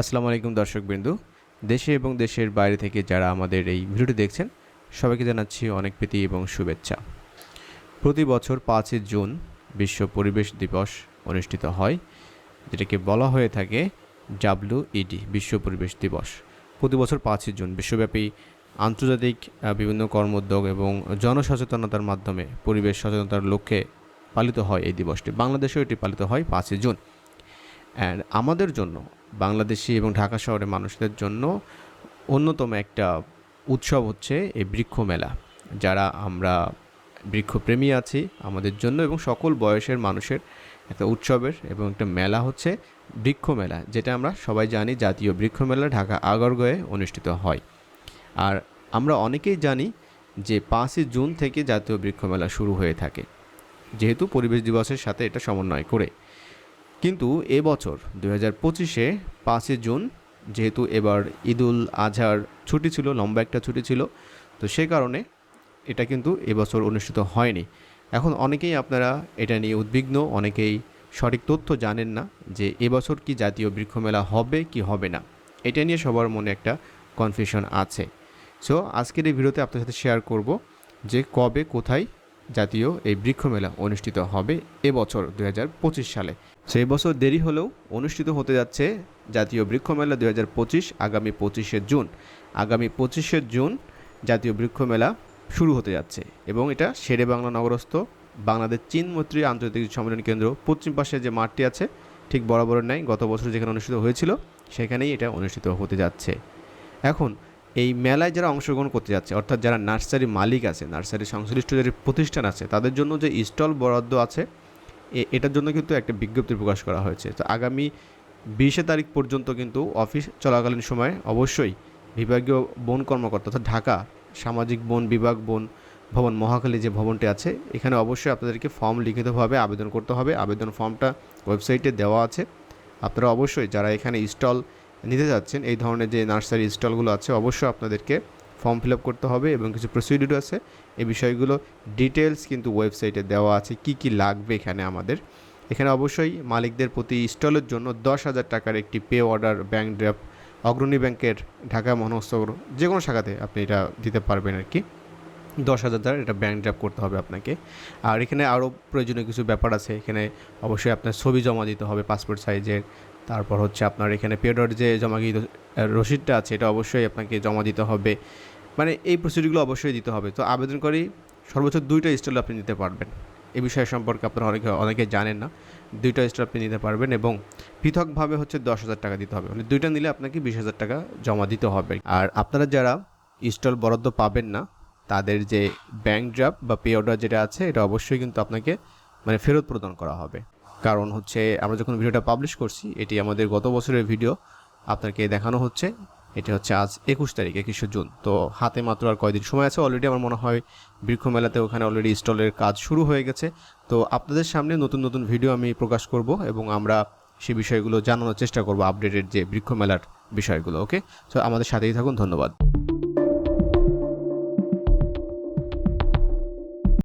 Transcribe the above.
আসসালামু আলাইকুম দর্শকবৃন্দু। দেশে এবং দেশের বাইরে থেকে যারা আমাদের এই ভিডিওটি দেখছেন, সবাইকে জানাচ্ছি অনেক প্রীতি এবং শুভেচ্ছা। প্রতি বছর পাঁচই জুন বিশ্ব পরিবেশ দিবস অনুষ্ঠিত হয়, যেটাকে বলা হয়ে থাকে ডাব্লিউইডি বিশ্ব পরিবেশ দিবস। প্রতি বছর পাঁচই জুন বিশ্বব্যাপী আন্তর্জাতিক বিভিন্ন কর্মোদ্যোগ এবং জনসচেতনতার মাধ্যমে পরিবেশ সচেতনতার লক্ষ্যে পালিত হয় এই দিবসটি। বাংলাদেশেও এটি পালিত হয় পাঁচই জুন। অ্যান্ড আমাদের জন্য বাংলাদেশি এবং ঢাকা শহরের মানুষদের জন্য অন্যতম একটা উৎসব হচ্ছে এই বৃক্ষ মেলা, যারা আমরা বৃক্ষপ্রেমী আছি আমাদের জন্য এবং সকল বয়সের মানুষের একটা উৎসবের এবং একটা মেলা হচ্ছে বৃক্ষ মেলা, যেটা আমরা সবাই জানি জাতীয় বৃক্ষ মেলা ঢাকা আগরগয়ে অনুষ্ঠিত হয়। আর আমরা অনেকেই জানি যে পাঁচই জুন থেকে জাতীয় বৃক্ষ মেলা শুরু হয়ে থাকে, যেহেতু পরিবেশ দিবসের সাথে এটা সমন্বয় করে। কিন্তু এবছর দু হাজার পঁচিশে পাঁচই জুন, যেহেতু এবার ঈদুল আজহার ছুটি ছিল, লম্বা একটা ছুটি ছিল, তো সে কারণে এটা কিন্তু এবছর অনুষ্ঠিত হয়নি। এখন অনেকেই আপনারা এটা নিয়ে উদ্বিগ্ন, অনেকেই সঠিক তথ্য জানেন না যে এবছর কি জাতীয় বৃক্ষমেলা হবে, কি হবে না। এটা নিয়ে সবার মনে একটা কনফিউশন আছে। সো আজকের এই ভিডিওতে আপনার সাথে শেয়ার করব যে কবে, কোথায় জাতীয় এই বৃক্ষমেলা অনুষ্ঠিত হবে এবছর দু হাজার পঁচিশ সালে। সো বছর দেরি হলেও অনুষ্ঠিত হতে যাচ্ছে জাতীয় বৃক্ষমেলা দু হাজার পঁচিশ আগামী পঁচিশে জুন। আগামী পঁচিশে জুন জাতীয় বৃক্ষমেলা শুরু হতে যাচ্ছে এবং এটা শেরে বাংলা নগরস্থ বাংলাদেশ চীন মৈত্রী আন্তর্জাতিক সম্মেলন কেন্দ্র পশ্চিম পাশে যে মাঠটি আছে, ঠিক বরাবর নেই গত বছর যেখানে অনুষ্ঠিত হয়েছিল, সেখানেই এটা অনুষ্ঠিত হতে যাচ্ছে। এখন এই মেলায় যারা অংশগ্রহণ করতে যাচ্ছে, অর্থাৎ যারা নার্সারি মালিক আছে, নার্সারি সংশ্লিষ্ট যে প্রতিষ্ঠান আছে, তাদের জন্য যে স্টল বরাদ্দ আছে এটার জন্য কিন্তু একটা বিজ্ঞপ্তি প্রকাশ করা হয়েছে। তো আগামী বিশে তারিখ পর্যন্ত কিন্তু অফিস চলাকালীন সময় অবশ্যই বিভাগীয় বন কর্মকর্তা অর্থাৎ ঢাকা সামাজিক বন বিভাগ বন ভবন মহাখালী যে ভবনটি আছে, এখানে অবশ্যই আপনাদেরকে ফর্ম লিখিতভাবে আবেদন করতে হবে। আবেদন ফর্মটা ওয়েবসাইটে দেওয়া আছে। আপনারা অবশ্যই যারা এখানে স্টল নিতে যাচ্ছেন, এই ধরনের যে নার্সারি স্টলগুলো আছে, অবশ্যই আপনাদেরকে ফর্ম ফিল আপ করতে হবে এবং কিছু প্রসিডিউর আছে। এই বিষয়গুলো ডিটেলস কিন্তু ওয়েবসাইটে দেওয়া আছে, কি কি লাগবে এখানে আমাদের। এখানে অবশ্যই মালিকদের প্রতি স্টলের জন্য দশ হাজার টাকার একটি pay order bank draft, Agrani ব্যাংকের ঢাকা মহানগর যে কোনো শাখাতে আপনি এটা দিতে পারবেন আর কি। দশ হাজার দ্বারা এটা ব্যাংক ড্রাফট করতে হবে আপনাকে। আর এখানে আরও প্রয়োজনীয় কিছু ব্যাপার আছে, এখানে অবশ্যই আপনার ছবি জমা দিতে হবে, পাসপোর্ট সাইজের তারপর হচ্ছে আপনার এখানে পেডর যে জমাকৃত রসিদটা আছে, এটা অবশ্যই আপনাকে জমা দিতে হবে। মানে এই প্রসিডিউরগুলো অবশ্যই দিতে হবে। তো আবেদন করি সর্বোচ্চ দুইটা স্টল আপনি নিতে পারবেন। এ বিষয় সম্পর্কে আপনারা অনেকে অনেকে জানেন না। দুইটা স্টল আপনি নিতে পারবেন এবং পৃথকভাবে হচ্ছে দশ হাজার টাকা দিতে হবে। মানে দুইটা নিলে আপনাকে বিশ হাজার টাকা জমা দিতে হবে। আর আপনারা যারা স্টল বরাদ্দ পাবেন না, তাদের যে ব্যাংক ড্রাফট বা পে অর্ডার যেটা আছে, এটা অবশ্যই কিন্তু আপনাকে মানে ফেরত প্রদান করা হবে। কারণ হচ্ছে আমরা যখন ভিডিওটা পাবলিশ করছি, এটি আমাদের গত বছরের ভিডিও আপনাকে দেখানো হচ্ছে। এটা হচ্ছে আজ একুশ তারিখ, একুশে জুন। তো হাতে মাত্র আর কয়দিন সময় আছে? অলরেডি আমার মনে হয় বৃক্ষ মেলাতে ওখানে অলরেডি স্টলের কাজ শুরু হয়ে গেছে। তো আপনাদের সামনে নতুন নতুন ভিডিও আমি প্রকাশ করব এবং আমরা সেই বিষয়গুলো জানানোর চেষ্টা করব আপডেটেড যে বৃক্ষ মেলার বিষয়গুলো ওকে তো আমাদের সাথেই থাকুন, ধন্যবাদ।